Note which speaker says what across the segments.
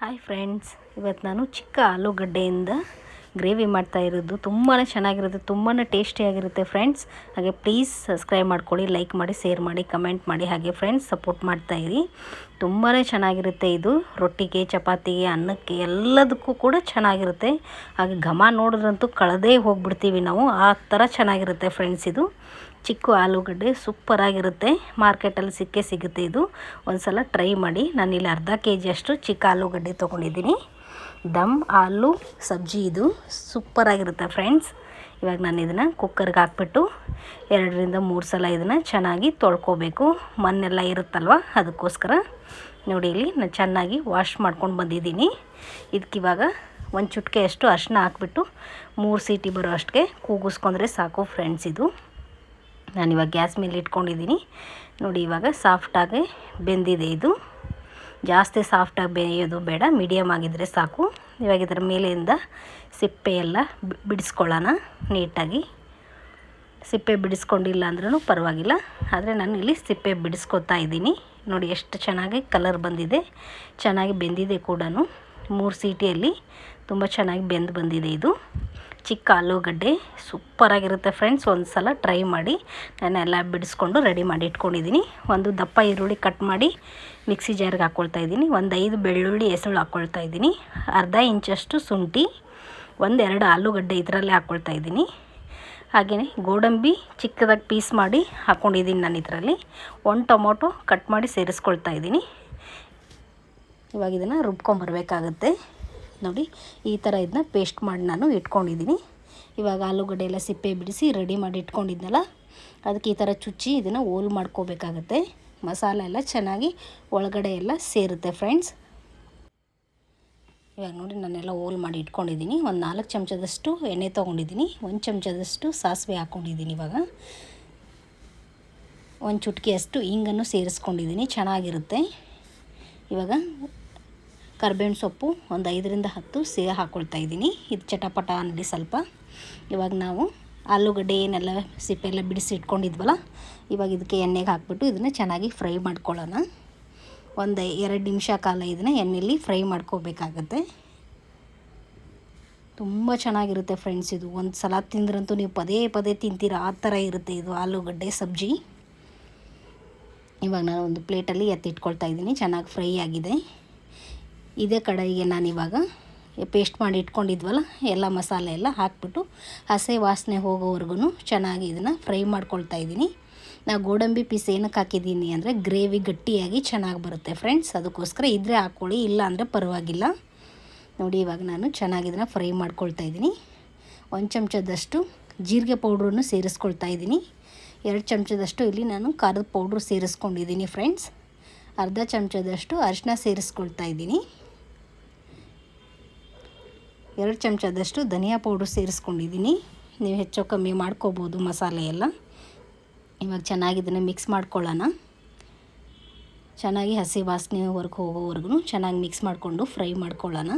Speaker 1: Hi friends ಇವತ್ತು ನಾನು ಚಿಕ್ಕ ಆಲೂಗಡ್ಡೆಯಿಂದ ಗ್ರೇವಿ ಮಾಡ್ತಾ ಇರೋದು. ತುಂಬಾ ಚೆನ್ನಾಗಿರುತ್ತೆ ತುಂಬಾ ಟೇಸ್ಟಿಯಾಗಿರುತ್ತೆ ಫ್ರೆಂಡ್ಸ್ ಹಾಗೆ ಪ್ಲೀಸ್ ಸಬ್ಸ್ಕ್ರೈಬ್ ಮಾಡ್ಕೊಳ್ಳಿ ಲೈಕ್ ಮಾಡಿ ಶೇರ್ ಮಾಡಿ ಕಮೆಂಟ್ ಮಾಡಿ. ಹಾಗೆ ಫ್ರೆಂಡ್ಸ್ ಸಪೋರ್ಟ್ ಮಾಡ್ತಾ ಇರಿ. ತುಂಬಾ ಚೆನ್ನಾಗಿರುತ್ತೆ ಇದು. ರೊಟ್ಟಿಗೆ ಚಪಾತಿಗೆ ಅನ್ನಕ್ಕೆ ಎಲ್ಲದಕ್ಕೂ ಕೂಡ ಚೆನ್ನಾಗಿರುತ್ತೆ. ಹಾಗೆ ಘಮ ನೋಡಿದ್ರಂತೂ ಕಳೆದೇ ಹೋಗ್ಬಿಡ್ತೀವಿ ನಾವು. ಆ ಥರ ಚೆನ್ನಾಗಿರುತ್ತೆ ಫ್ರೆಂಡ್ಸ್ ಇದು. ಚಿಕ್ಕ ಆಲೂಗಡ್ಡೆ ಸೂಪರಾಗಿರುತ್ತೆ ಮಾರ್ಕೆಟಲ್ಲಿ ಸಿಕ್ಕೇ ಸಿಗುತ್ತೆ ಇದು. ಒಂದು ಸಲ ಟ್ರೈ ಮಾಡಿ. ನಾನಿಲ್ಲಿ ಅರ್ಧ ಕೆ ಜಿಯಷ್ಟು ಚಿಕ್ಕ ಆಲೂಗಡ್ಡೆ ತೊಗೊಂಡಿದ್ದೀನಿ. ದಮ್ ಆಲೂ ಸಬ್ಜಿ ಇದು. ಸೂಪರಾಗಿರುತ್ತೆ ಫ್ರೆಂಡ್ಸ್ ಇವಾಗ ನಾನು ಇದನ್ನು ಕುಕ್ಕರ್ಗೆ ಹಾಕ್ಬಿಟ್ಟು ಎರಡರಿಂದ ಮೂರು ಸಲ ಇದನ್ನು ಚೆನ್ನಾಗಿ ತೊಳ್ಕೊಬೇಕು. ಮಣ್ಣೆಲ್ಲ ಇರುತ್ತಲ್ವ? ಅದಕ್ಕೋಸ್ಕರ ನೋಡಿ ಇಲ್ಲಿ ನಾನು ಚೆನ್ನಾಗಿ ವಾಶ್ ಮಾಡ್ಕೊಂಡು ಬಂದಿದ್ದೀನಿ. ಇದಕ್ಕಿವಾಗ ಒಂದು ಚುಟ್ಕೆಯಷ್ಟು ಅರಿಶಿನ ಹಾಕ್ಬಿಟ್ಟು ಮೂರು ಸೀಟಿ ಬರೋ ಅಷ್ಟಿಗೆ ಕೂಗಿಸ್ಕೊಂಡ್ರೆ ಸಾಕು ಫ್ರೆಂಡ್ಸ್ ಇದು. ನಾನಿವಾಗ ಗ್ಯಾಸ್ ಮೇಲೆ ಇಟ್ಕೊಂಡಿದ್ದೀನಿ. ನೋಡಿ, ಇವಾಗ ಸಾಫ್ಟಾಗಿ ಬೆಂದಿದೆ ಇದು. ಜಾಸ್ತಿ ಸಾಫ್ಟಾಗಿ ಬೇಯೋದು ಬೇಡ ಮೀಡಿಯಮ್ ಆಗಿದ್ದರೆ ಸಾಕು. ಇವಾಗ ಇದರ ಮೇಲೆಯಿಂದ ಸಿಪ್ಪೆ ಎಲ್ಲ ಬಿಡಿಸ್ಕೊಳ್ಳೋಣ ನೀಟಾಗಿ. ಸಿಪ್ಪೆ ಬಿಡಿಸ್ಕೊಂಡಿಲ್ಲ ಅಂದ್ರೂ ಪರವಾಗಿಲ್ಲ, ಆದರೆ ನಾನು ಇಲ್ಲಿ ಸಿಪ್ಪೆ ಬಿಡಿಸ್ಕೊತಾ ಇದ್ದೀನಿ. ನೋಡಿ, ಎಷ್ಟು ಚೆನ್ನಾಗಿ ಕಲರ್ ಬಂದಿದೆ. ಚೆನ್ನಾಗಿ ಬೆಂದಿದೆ ಕೂಡ ಮೂರು ಸೀಟಿಯಲ್ಲಿ ತುಂಬ ಚೆನ್ನಾಗಿ ಬೆಂದು ಬಂದಿದೆ ಇದು. ಚಿಕ್ಕ ಆಲೂಗಡ್ಡೆ ಸೂಪರಾಗಿರುತ್ತೆ ಫ್ರೆಂಡ್ಸ್ ಒಂದು ಸಲ ಟ್ರೈ ಮಾಡಿ ನಾನೆಲ್ಲ ಬಿಡಿಸ್ಕೊಂಡು ರೆಡಿ ಮಾಡಿ ಇಟ್ಕೊಂಡಿದ್ದೀನಿ. ಒಂದು ದಪ್ಪ ಈರುಳ್ಳಿ ಕಟ್ ಮಾಡಿ ಮಿಕ್ಸಿ ಜಾರ್ಗೆ ಹಾಕ್ಕೊಳ್ತಾ ಇದ್ದೀನಿ. ಒಂದು ಐದು ಬೆಳ್ಳುಳ್ಳಿ ಹೆಸಳು ಹಾಕ್ಕೊಳ್ತಾ ಇದ್ದೀನಿ. ಅರ್ಧ ಇಂಚಷ್ಟು ಶುಂಠಿ ಒಂದೆರಡು ಆಲೂಗಡ್ಡೆ ಇದರಲ್ಲೇ ಹಾಕ್ಕೊಳ್ತಾ ಇದ್ದೀನಿ. ಹಾಗೆಯೇ ಗೋಡಂಬಿ ಚಿಕ್ಕದಾಗಿ ಪೀಸ್ ಮಾಡಿ ಹಾಕ್ಕೊಂಡಿದ್ದೀನಿ ನಾನು ಇದರಲ್ಲಿ. ಒಂದು ಟೊಮೊಟೊ ಕಟ್ ಮಾಡಿ ಸೇರಿಸ್ಕೊಳ್ತಾ ಇದ್ದೀನಿ. ಇವಾಗ ಇದನ್ನು ರುಬ್ಕೊಂಬರ್ಬೇಕಾಗತ್ತೆ ನೋಡಿ, ಈ ಥರ ಇದನ್ನ ಪೇಸ್ಟ್ ಮಾಡಿ ನಾನು ಇಟ್ಕೊಂಡಿದ್ದೀನಿ ಇವಾಗ ಆಲೂಗಡ್ಡೆ ಎಲ್ಲ ಸಿಪ್ಪೆ ಬಿಡಿಸಿ ರೆಡಿ ಮಾಡಿ ಇಟ್ಕೊಂಡಿದ್ನಲ್ಲ, ಅದಕ್ಕೆ ಈ ಥರ ಚುಚ್ಚಿ ಇದನ್ನು ಓಲ್ ಮಾಡ್ಕೋಬೇಕಾಗತ್ತೆ. ಮಸಾಲೆ ಎಲ್ಲ ಚೆನ್ನಾಗಿ ಒಳಗಡೆ ಎಲ್ಲ ಸೇರುತ್ತೆ ಫ್ರೆಂಡ್ಸ್ ಇವಾಗ ನೋಡಿ, ನಾನೆಲ್ಲ ಓಲ್ ಮಾಡಿ ಇಟ್ಕೊಂಡಿದ್ದೀನಿ ಒಂದು ನಾಲ್ಕು ಚಮಚದಷ್ಟು ಎಣ್ಣೆ ತೊಗೊಂಡಿದ್ದೀನಿ ಒಂದು ಚಮಚದಷ್ಟು ಸಾಸಿವೆ ಹಾಕ್ಕೊಂಡಿದ್ದೀನಿ ಇವಾಗ. ಒಂದು ಚುಟ್ಕಿಯಷ್ಟು ಹಿಂಗನ್ನು ಸೇರಿಸ್ಕೊಂಡಿದ್ದೀನಿ ಚೆನ್ನಾಗಿರುತ್ತೆ. ಇವಾಗ ಕರ್ಬೇವಿನ ಸೊಪ್ಪು ಒಂದು ಐದರಿಂದ ಹತ್ತು ಸೇ ಹಾಕ್ಕೊಳ್ತಾ ಇದ್ದೀನಿ. ಇದು ಚಟಪಟ ಅನ್ನಲಿ ಸ್ವಲ್ಪ. ಇವಾಗ ನಾವು ಆಲೂಗಡ್ಡೆ ಏನೆಲ್ಲ ಸಿಪ್ಪೆ ಎಲ್ಲ ಬಿಡಿಸಿ ಇಟ್ಕೊಂಡಿದ್ವಲ್ಲ, ಇವಾಗ ಇದಕ್ಕೆ ಎಣ್ಣೆಗೆ ಹಾಕ್ಬಿಟ್ಟು ಇದನ್ನು ಚೆನ್ನಾಗಿ ಫ್ರೈ ಮಾಡ್ಕೊಳ್ಳೋಣ. ಒಂದು ಎರಡು ನಿಮಿಷ ಕಾಲ ಇದನ್ನು ಎಣ್ಣೆಯಲ್ಲಿ ಫ್ರೈ ಮಾಡ್ಕೋಬೇಕಾಗತ್ತೆ. ತುಂಬ ಚೆನ್ನಾಗಿರುತ್ತೆ ಫ್ರೆಂಡ್ಸ್ ಇದು. ಒಂದು ಸಲ ತಿಂದ್ರಂತೂ ನೀವು ಪದೇ ಪದೇ ತಿಂತೀರ? ಆ ಥರ ಇರುತ್ತೆ ಇದು ಆಲೂಗಡ್ಡೆ ಸಬ್ಜಿ. ಇವಾಗ ನಾನು ಒಂದು ಪ್ಲೇಟಲ್ಲಿ ಎತ್ತಿಟ್ಕೊಳ್ತಾ ಇದ್ದೀನಿ. ಚೆನ್ನಾಗಿ ಫ್ರೈ ಆಗಿದೆ. ಇದೇ ಕಡೆಗೆ ನಾನಿವಾಗ ಪೇಸ್ಟ್ ಮಾಡಿ ಇಟ್ಕೊಂಡಿದ್ವಲ್ಲ, ಎಲ್ಲ ಮಸಾಲೆ ಎಲ್ಲ ಹಾಕ್ಬಿಟ್ಟು ಹಸೆ ವಾಸನೆ ಹೋಗೋವರೆಗೂ ಚೆನ್ನಾಗಿ ಇದನ್ನು ಫ್ರೈ ಮಾಡ್ಕೊಳ್ತಾ ಇದ್ದೀನಿ. ನಾವು ಗೋಡಂಬಿ ಪೀಸ್ ಏನಕ್ಕೆ ಹಾಕಿದ್ದೀನಿ ಅಂದರೆ ಗ್ರೇವಿ ಗಟ್ಟಿಯಾಗಿ ಚೆನ್ನಾಗಿ ಬರುತ್ತೆ ಫ್ರೆಂಡ್ಸ್ ಅದಕ್ಕೋಸ್ಕರ ಇದ್ರೆ ಹಾಕ್ಕೊಳ್ಳಿ ಇಲ್ಲ ಅಂದರೆ ಪರವಾಗಿಲ್ಲ. ನೋಡಿ ಇವಾಗ ನಾನು ಚೆನ್ನಾಗಿ ಇದನ್ನು ಫ್ರೈ ಮಾಡ್ಕೊಳ್ತಾ ಇದ್ದೀನಿ. ಒಂದು ಚಮಚದಷ್ಟು ಜೀರಿಗೆ ಪೌಡ್ರನ್ನು ಸೇರಿಸ್ಕೊಳ್ತಾ ಇದ್ದೀನಿ. ಎರಡು ಚಮಚದಷ್ಟು ಇಲ್ಲಿ ನಾನು ಖಾರದ ಪೌಡ್ರು ಸೇರಿಸ್ಕೊಂಡಿದ್ದೀನಿ ಫ್ರೆಂಡ್ಸ್ ಅರ್ಧ ಚಮಚದಷ್ಟು ಅರಿಶಿನ ಸೇರಿಸ್ಕೊಳ್ತಾ ಇದ್ದೀನಿ. ಎರಡು ಚಮಚದಷ್ಟು ಧನಿಯಾ ಪೌಡ್ರು ಸೇರಿಸ್ಕೊಂಡಿದ್ದೀನಿ. ನೀವು ಹೆಚ್ಚು ಕಮ್ಮಿ ಮಾಡ್ಕೋಬೋದು ಮಸಾಲೆ ಎಲ್ಲ. ಇವಾಗ ಚೆನ್ನಾಗಿ ಇದನ್ನು ಮಿಕ್ಸ್ ಮಾಡ್ಕೊಳ್ಳೋಣ. ಚೆನ್ನಾಗಿ ಹಸಿ ವಾಸನೆವರೆಗೂ ಹೋಗೋವರೆಗೂ ಚೆನ್ನಾಗಿ ಮಿಕ್ಸ್ ಮಾಡಿಕೊಂಡು ಫ್ರೈ ಮಾಡ್ಕೊಳ್ಳೋಣ.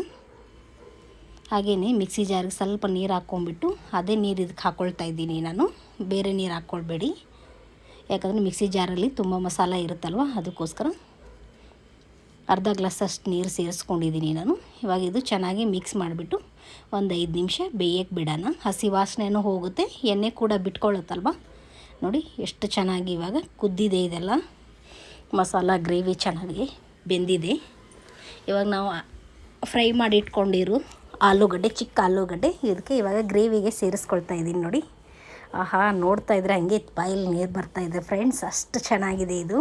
Speaker 1: ಹಾಗೆಯೇ ಮಿಕ್ಸಿ ಜಾರಿಗೆ ಸ್ವಲ್ಪ ನೀರು ಹಾಕ್ಕೊಂಬಿಟ್ಟು ಅದೇ ನೀರು ಇದಕ್ಕೆ ಹಾಕ್ಕೊಳ್ತಾ ಇದ್ದೀನಿ ನಾನು. ಬೇರೆ ನೀರು ಹಾಕ್ಕೊಳ್ಬೇಡಿ ಯಾಕಂದರೆ ಮಿಕ್ಸಿ ಜಾರಲ್ಲಿ ತುಂಬ ಮಸಾಲೆ ಇರುತ್ತಲ್ವ, ಅದಕ್ಕೋಸ್ಕರ ಅರ್ಧ ಗ್ಲಾಸಷ್ಟು ನೀರು ಸೇರಿಸ್ಕೊಂಡಿದ್ದೀನಿ ನಾನು. ಇವಾಗ ಇದು ಚೆನ್ನಾಗಿ ಮಿಕ್ಸ್ ಮಾಡಿಬಿಟ್ಟು ಒಂದು ಐದು ನಿಮಿಷ ಬೇಯಕ್ಕೆ ಬಿಡೋಣ. ಹಸಿ ವಾಸನೆನೂ ಹೋಗುತ್ತೆ, ಎಣ್ಣೆ ಕೂಡ ಬಿಟ್ಕೊಳ್ಳುತ್ತಲ್ವ ನೋಡಿ ಎಷ್ಟು ಚೆನ್ನಾಗಿ ಇವಾಗ ಕುದ್ದಿದೆ ಇದೆಲ್ಲ. ಮಸಾಲ, ಗ್ರೇವಿ ಚೆನ್ನಾಗಿ ಬೆಂದಿದೆ. ಇವಾಗ ನಾವು ಫ್ರೈ ಮಾಡಿ ಇಟ್ಕೊಂಡಿರು ಆಲೂಗಡ್ಡೆ, ಚಿಕ್ಕ ಆಲೂಗಡ್ಡೆ, ಇದಕ್ಕೆ ಇವಾಗ ಗ್ರೇವಿಗೆ ಸೇರಿಸ್ಕೊಳ್ತಾ ಇದ್ದೀನಿ ನೋಡಿ. ಆಹಾ, ನೋಡ್ತಾ ಇದ್ರೆ ಹಂಗೆ ಬಾಯಲ್ಲಿ ನೀರು ಇದೆ ಫ್ರೆಂಡ್ಸ್, ಅಷ್ಟು ಚೆನ್ನಾಗಿದೆ ಇದು.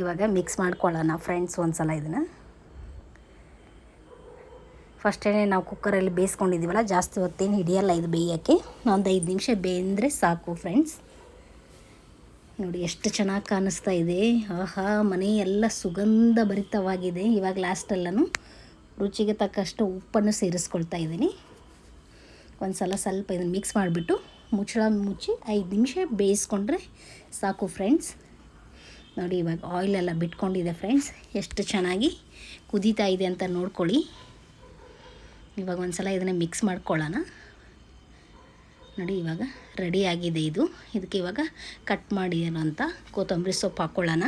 Speaker 1: ಇವಾಗ ಮಿಕ್ಸ್ ಮಾಡ್ಕೊಳ್ಳೋಣ ಫ್ರೆಂಡ್ಸ್ ಒಂದು ಸಲ ಇದನ್ನು. ಫಸ್ಟೇ ನಾವು ಕುಕ್ಕರಲ್ಲಿ ಬೇಯಿಸ್ಕೊಂಡಿದ್ದೀವಲ್ಲ, ಜಾಸ್ತಿ ಹೊತ್ತೇನು ಹಿಡಿಯಲ್ಲ ಇದು ಬೇಯೋಕ್ಕೆ. ಒಂದು ಐದು ನಿಮಿಷ ಬೇಂದರೆ ಸಾಕು ಫ್ರೆಂಡ್ಸ್ ನೋಡಿ ಎಷ್ಟು ಚೆನ್ನಾಗಿ ಕಾಣಿಸ್ತಾ ಇದೆ. ಆಹಾ, ಮನೆ ಎಲ್ಲ ಸುಗಂಧ ಭರಿತವಾಗಿದೆ. ಇವಾಗ ಲಾಸ್ಟಲ್ಲೂ ರುಚಿಗೆ ತಕ್ಕಷ್ಟು ಉಪ್ಪನ್ನು ಸೇರಿಸ್ಕೊಳ್ತಾ ಇದ್ದೀನಿ. ಒಂದು ಸಲ ಸ್ವಲ್ಪ ಇದನ್ನು ಮಿಕ್ಸ್ ಮಾಡಿಬಿಟ್ಟು ಮುಚ್ಚಳ ಮುಚ್ಚಿ ಐದು ನಿಮಿಷ ಬೇಯಿಸ್ಕೊಂಡ್ರೆ ಸಾಕು ಫ್ರೆಂಡ್ಸ್ ನೋಡಿ ಇವಾಗ ಆಯಿಲೆಲ್ಲ ಬಿಟ್ಕೊಂಡಿದೆ ಫ್ರೆಂಡ್ಸ್ ಎಷ್ಟು ಚೆನ್ನಾಗಿ ಕುದೀತಾ ಇದೆ ಅಂತ ನೋಡ್ಕೊಳ್ಳಿ. ಇವಾಗ ಒಂದು ಸಲ ಇದನ್ನು ಮಿಕ್ಸ್ ಮಾಡ್ಕೊಳ್ಳೋಣ. ನೋಡಿ ಇವಾಗ ರೆಡಿ ಆಗಿದೆ ಇದು. ಇದಕ್ಕೆ ಇವಾಗ ಕಟ್ ಮಾಡಿರೋಂಥ ಕೊತ್ತಂಬರಿ ಸೊಪ್ಪು ಹಾಕ್ಕೊಳ್ಳೋಣ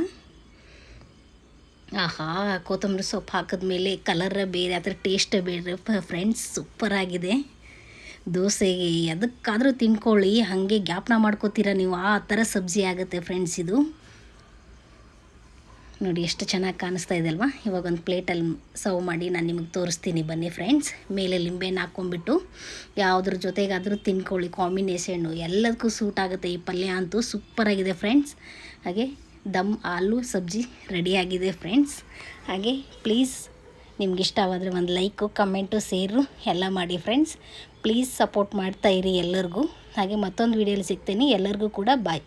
Speaker 1: ಆಹಾ, ಕೊತ್ತಂಬರಿ ಸೊಪ್ಪು ಹಾಕಿದ್ಮೇಲೆ ಕಲರ್ ಬೇರೆ, ಅದರ ಟೇಸ್ಟ್ ಬೇರೆ. ಫ್ರೆಂಡ್ಸ್ ಸೂಪರಾಗಿದೆ ದೋಸೆಗೆ ಅದಕ್ಕಾದರೂ ತಿನ್ಕೊಳ್ಳಿ, ಹಾಗೆ ಜ್ಞಾಪನ ಮಾಡ್ಕೋತೀರ ನೀವು? ಆ ಥರ ಸಬ್ಜಿ ಆಗುತ್ತೆ ಫ್ರೆಂಡ್ಸ್ ಇದು. ನೋಡಿ, ಎಷ್ಟು ಚೆನ್ನಾಗಿ ಕಾಣಿಸ್ತಾ ಇದೆ ಅಲ್ವಾ? ಇವಾಗ ಒಂದು ಪ್ಲೇಟಲ್ಲಿ ಸರ್ವ್ ಮಾಡಿ ನಾನು ನಿಮಗೆ ತೋರಿಸ್ತೀನಿ. ಬನ್ನಿ ಫ್ರೆಂಡ್ಸ್ ಮೇಲೆ ಲಿಂಬೆನ ಹಾಕ್ಕೊಂಬಿಟ್ಟು ಯಾವುದ್ರ ಜೊತೆಗಾದರೂ ತಿನ್ಕೊಳ್ಳಿ. ಕಾಂಬಿನೇಷನ್ನು ಎಲ್ಲದಕ್ಕೂ ಸೂಟ್ ಆಗುತ್ತೆ. ಈ ಪಲ್ಯ ಅಂತೂ ಸೂಪರಾಗಿದೆ ಫ್ರೆಂಡ್ಸ್ ಹಾಗೆ ದಮ್, ಆಲೂ, ಸಬ್ಜಿ ರೆಡಿಯಾಗಿದೆ ಫ್ರೆಂಡ್ಸ್ ಹಾಗೆ ಪ್ಲೀಸ್ ನಿಮ್ಗೆ ಇಷ್ಟವಾದರೆ ಒಂದು ಲೈಕು ಕಮೆಂಟು ಸೇರು ಎಲ್ಲ ಮಾಡಿ ಫ್ರೆಂಡ್ಸ್ ಪ್ಲೀಸ್ ಸಪೋರ್ಟ್ ಮಾಡ್ತಾ ಎಲ್ಲರಿಗೂ. ಹಾಗೆ ಮತ್ತೊಂದು ವೀಡಿಯೋಲಿ ಸಿಗ್ತೀನಿ. ಎಲ್ಲರಿಗೂ ಕೂಡ ಬಾಯ್